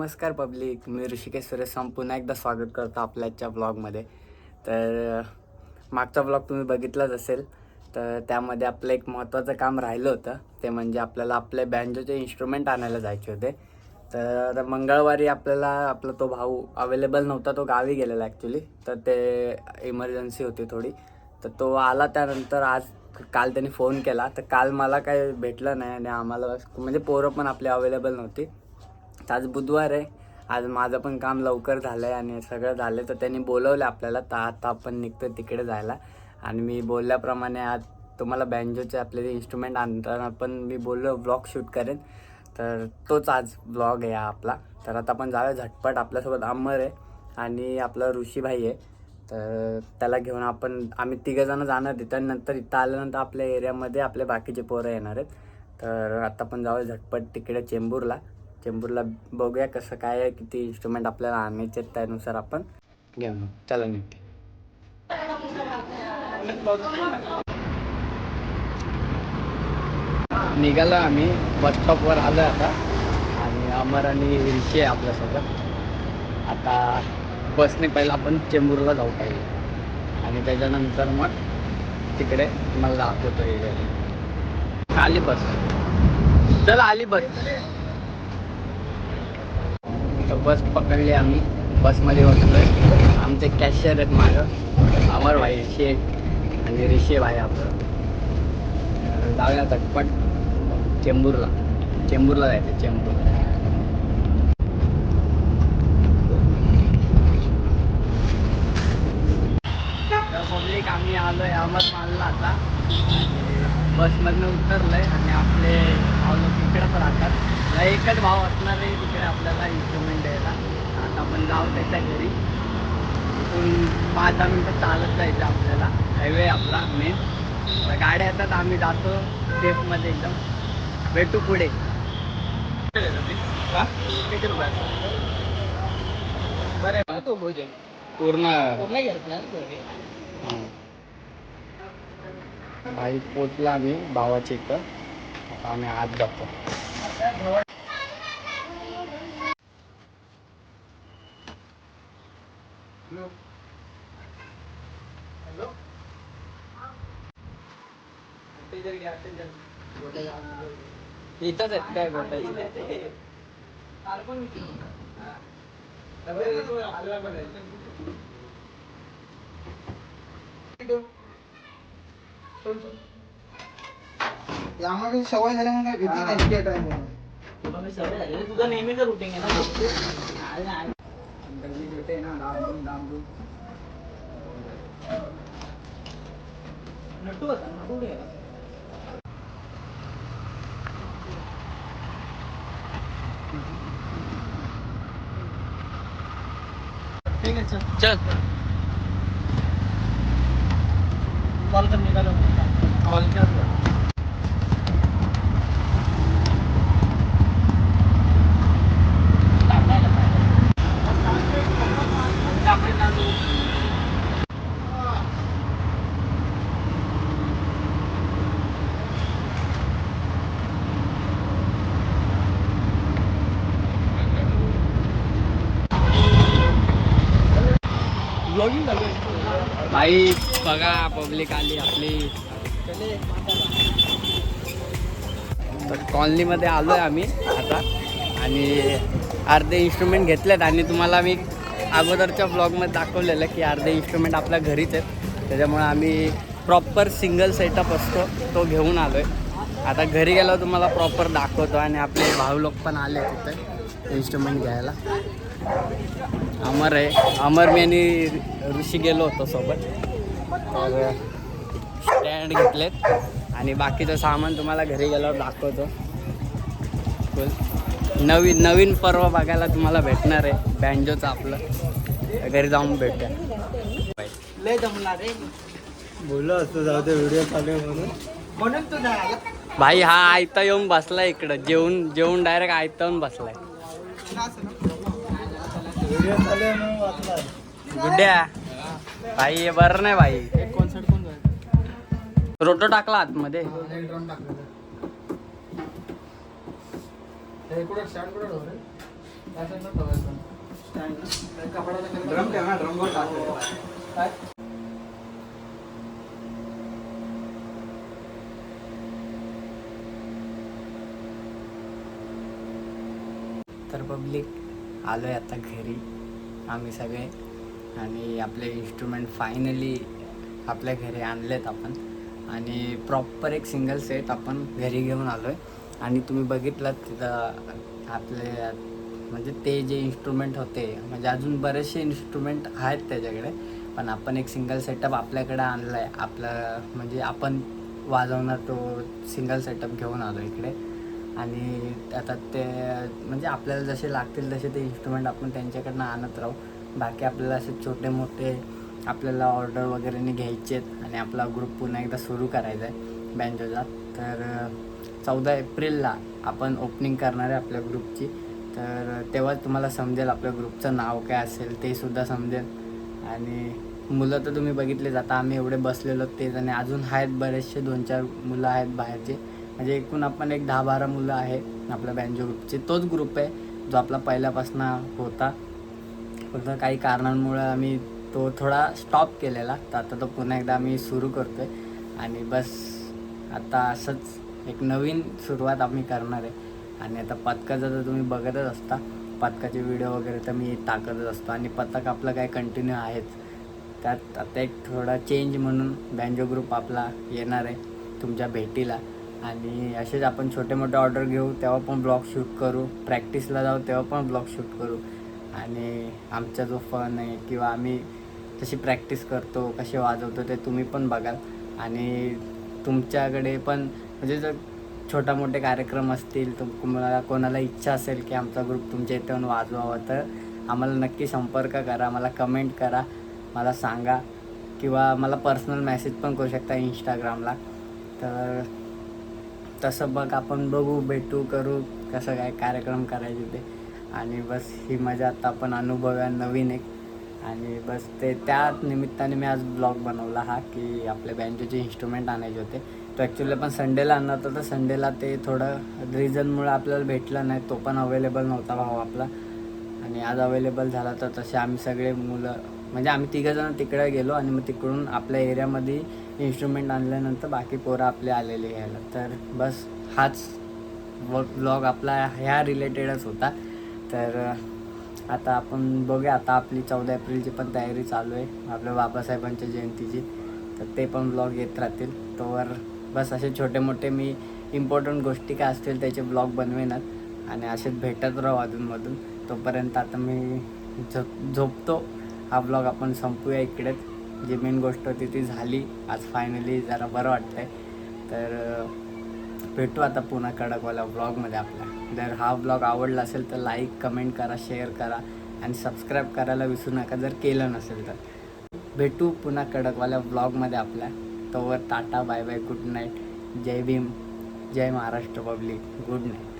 नमस्कार पब्लिक मी ऋषिकेश सुरेश पुन्हा एकदा स्वागत करतो आपल्याच्या ब्लॉगमध्ये. तर मागचा ब्लॉग तुम्ही बघितलाच असेल तर त्यामध्ये आपलं एक महत्त्वाचं काम राहिलं होतं. ते म्हणजे आपल्याला आपले बँजोचे इन्स्ट्रुमेंट आणायला जायचे होते. तर मंगळवारी आपल्याला आपला तो भाऊ अवेलेबल नव्हता तो गावी गेलेला ॲक्च्युली तर ते इमर्जन्सी होती थोडी. तर तो आला त्यानंतर आज काल त्यांनी फोन केला. तर काल मला काही भेटलं नाही आणि आम्हाला म्हणजे पोरं पण आपली अवेलेबल नव्हती. आज बुधवार आहे. आज माझं पण काम लवकर झालं आहे आणि सगळं झालं तर त्यांनी बोलवलं आपल्याला तर आता आपण निघतो तिकडे जायला. आणि मी बोलल्याप्रमाणे आज तुम्हाला बँजोचे आपले इन्स्ट्रुमेंट आणताना पण मी बोललो ब्लॉग शूट करेन. तर तोच आज ब्लॉग आहे आपला. तर आता आपण जाऊया झटपट. आपल्यासोबत अमर आहे आणि आपला ऋषीभाई आहे. तर त्याला घेऊन आपण आम्ही तिघंजणं जाणार तिथं. नंतर इथं आल्यानंतर आपल्या एरियामध्ये आपले बाकीचे पोरं येणार आहेत. तर आता आपण जाऊया झटपट तिकडे चेंबूरला. चेंबूरला बघूया कसं काय आहे किती इन्स्ट्रुमेंट आपल्याला आणायचे त्यानुसार आपण घेऊ चला निघते. निघालो आम्ही बस स्टॉपवर आलो आता. आणि अमर आणि ऋषी आहे आपल्यासोबत. आता बसने पहिला आपण चेंबूरला जाऊ पाहिजे. आणि त्याच्यानंतर मग तिकडे मला दाखवतो एरिया आली बस. चला आली बस. तर बस पकडली आम्ही. बसमध्ये बसलोय. आमचे कॅशियर आहेत माझं. अमर भाई शेठ आणि ऋषी भाई आपलं. जाऊया झटपट. चेंबूरला. चेंबूरला जायचं चेंबूर. पब्लिक आम्ही आलोय अमर मालला आता. आणि बसमधनं आहे आणि आपले भाऊ तिकडं राहतात. एकच भाव असणार आहे तिकडे आपल्याला इन्स्ट्रुमेंट द्यायला. आता आपण जाऊ त्याच्या घरी. इथून पाच दहा मिनटं चालत जायचं आपल्याला. हायवे आपला मेन गाड्या येतात आम्ही जातो सेफमध्ये एकदम. भेटू पुढे. हा? किती रुपयाचं? बरं. आहे तो भोजन. पूर्ण. पूर्ण भाई पोचला आम्ही भावाच्या इथं. आता आम्ही आत जातो. इथंच आहेत काय यामध्ये सवय झाल्यामुळे काय भीती नाही. तुझं नेहमीच रुटीन आहे ना डांबून डांबून नटू होता. नटू गेला चल चल कॉल कर निघालो कॉल कर. भाई बघा पब्लिक आली आपली. तर कॉलनीमध्ये आलो आहे आम्ही आता. आणि अर्धे इन्स्ट्रुमेंट घेतलेत आणि तुम्हाला मी अगोदरच्या ब्लॉगमध्ये दाखवलेलं की अर्धे इन्स्ट्रुमेंट आपल्या घरीच आहेत. त्याच्यामुळे आम्ही प्रॉपर सिंगल सेटअप असतो तो घेऊन आलो आहे आता घरी गेल्यावर तुम्हाला प्रॉपर दाखवतो आणि आपले भाऊ लोक पण आले तिथे. इन्स्ट्रुमेंट घ्यायला. अमर आहे. अमर मी आणि ऋषी गेलो होतो सोबत. तर स्टँड घेतलेत. आणि बाकीचं सामान तुम्हाला घरी गेल्यावर दाखवतो. नवीन नवीन पर्व बघायला तुम्हाला भेटणार आहे. बँजोचं आपलं. घरी जाऊन भेटूया. लय रे. असतो जाऊ दे व्हिडिओ चालू म्हणून. म्हणून तू भाई हा आयता येऊन बसलाय इकडं. जेवून जेवून डायरेक्ट आयता येऊन बसलाय. गुड्ड्या भाई हे बरं नाही भाई. एक कॉन्सर्ट कोण रोटो टाकला आतमध्ये. ड्रम ड्रम वर काय तर पब्लिक आलो आहे आता घरी. आम्ही सगळे. आणि आपले इन्स्ट्रुमेंट फायनली आपल्या घरी आणलेत आपण. आणि प्रॉपर एक सिंगल सेट आपण घरी घेऊन आलो आहे आणि तुम्ही बघितलं तिथं आपले म्हणजे ते जे इन्स्ट्रुमेंट होते म्हणजे अजून बरेचसे इन्स्ट्रुमेंट आहेत त्याच्याकडे. पण आपण एक सिंगल सेटअप आपल्याकडे आणला आहे आपलं म्हणजे आपण वाजवणार तो सिंगल सेटअप घेऊन आलो इकडे. आणि आता ते म्हणजे आपल्याला जसे लागतील तसे ते इन्स्ट्रुमेंट आपण त्यांच्याकडनं आणत राहू. बाकी आपल्याला असे छोटे मोठे आपल्याला ऑर्डर वगैरेने घ्यायचे आहेत आणि आपला ग्रुप पुन्हा एकदा सुरू करायचा आहे बँजोचा. तर चौदा एप्रिलला आपण ओपनिंग करणार आहे आपल्या ग्रुपची तर तेव्हा तुम्हाला समजेल आपल्या ग्रुपचं नाव काय असेल ते सुद्धा समजेल. आणि मुलं तर तुम्ही बघितलेच आता आम्ही एवढे बसलेलो तेच. आणि अजून आहेत बरेचसे दोन चार मुलं आहेत बाहेरचे. म्हणजे एकूण आपण एक दहा बारा मुलं आहे आपल्या बँजो ग्रुपचे तोच ग्रुप आहे जो आपला पहिल्यापासून होता. फक्त काही कारणांमुळं आम्ही तो थोडा स्टॉप केलेला. तर आता तो पुन्हा एकदा आम्ही सुरू करतो आहे आणि बस आता असंच एक नवीन सुरुवात आम्ही करणार आहे. आणि आता पथकाचं तर तुम्ही बघतच असता. पथकाचे व्हिडिओ वगैरे तर मी टाकतच असतो. आणि पथक आपलं काय कंटिन्यू आहेच त्यात आता एक थोडा चेंज म्हणून बँजो ग्रुप आपला येणार आहे. तुमच्या भेटीला. आणि असेच आपण छोटे मोठे ऑर्डर घेऊ तेव्हा पण ब्लॉग शूट करू. प्रॅक्टिसला जाऊ तेव्हा पण ब्लॉग शूट करू. आणि आमचा जो फन आहे किंवा आम्ही तशी प्रॅक्टिस करतो कसे वाजवतो ते तुम्ही पण बघाल. आणि तुमच्याकडे पण म्हणजे जर छोटा मोठे कार्यक्रम असतील तुम तुम्हाला कोणाला इच्छा असेल की आमचा ग्रुप तुमच्या इथे येऊन वाजवावा तर आम्हाला नक्की संपर्क करा. मला कमेंट करा मला सांगा. किंवा मला पर्सनल मेसेज पण करू शकता इंस्टाग्रामला तर तसं बघ आपण बघू भेटू करू कसं काय कार्यक्रम करायचे ते. आणि बस ही मजा आता आपण अनुभवूया नवीन एक. आणि बस ते त्या निमित्ताने मी आज ब्लॉग बनवला हा की आपल्या बँकेचे इन्स्ट्रुमेंट आणायचे होते. तो ॲक्च्युली पण संडेला आणला होता तर संडेला ते थोडं रिझनमुळे आपल्याला भेटलं नाही तो पण अवेलेबल नव्हता भाऊ आपला. आणि आज अवेलेबल झाला तर तसे आम्ही सगळे मुलं म्हणजे आम्ही तिघंजण तिकडे गेलो आणि मग तिकडून आपल्या एरियामध्ये इन्स्ट्रुमेंट आणल्यानंतर बाकी पोरं आपले आलेले घ्यायला तर बस हाच ब्लॉग आपला ह्या रिलेटेडच होता. तर आता आपण बघूया. आता आपली चौदा एप्रिलची पण तयारी चालू आहे. आपल्या बाबासाहेबांच्या जयंतीची. तर ते पण ब्लॉग येत राहतील. तोवर बस असे छोटे मोठे मी इम्पॉर्टंट गोष्टी काय असतील त्याचे ब्लॉग बनवेनात. आणि असेच भेटत राहू अधूनमधून. तोपर्यंत आता मी झोप झोपतो. हा ब्लॉग आपण संपूया इकडेच जी मेन गोष्ट होती ती झाली. आज फायनली जरा बरं वाटतंय. तर भेटू आता पुन्हा कडकवाल्या ब्लॉगमध्ये आपल्या. जर हा ब्लॉग आवडला असेल तर लाईक कमेंट करा शेअर करा आणि सबस्क्राईब करायला विसरू नका जर केलं नसेल तर. भेटू पुन्हा कडकवाल्या ब्लॉगमध्ये आपल्या. तोवर tata bye bye good night जय भीम. जय महाराष्ट्र पब्लिक गुड नाईट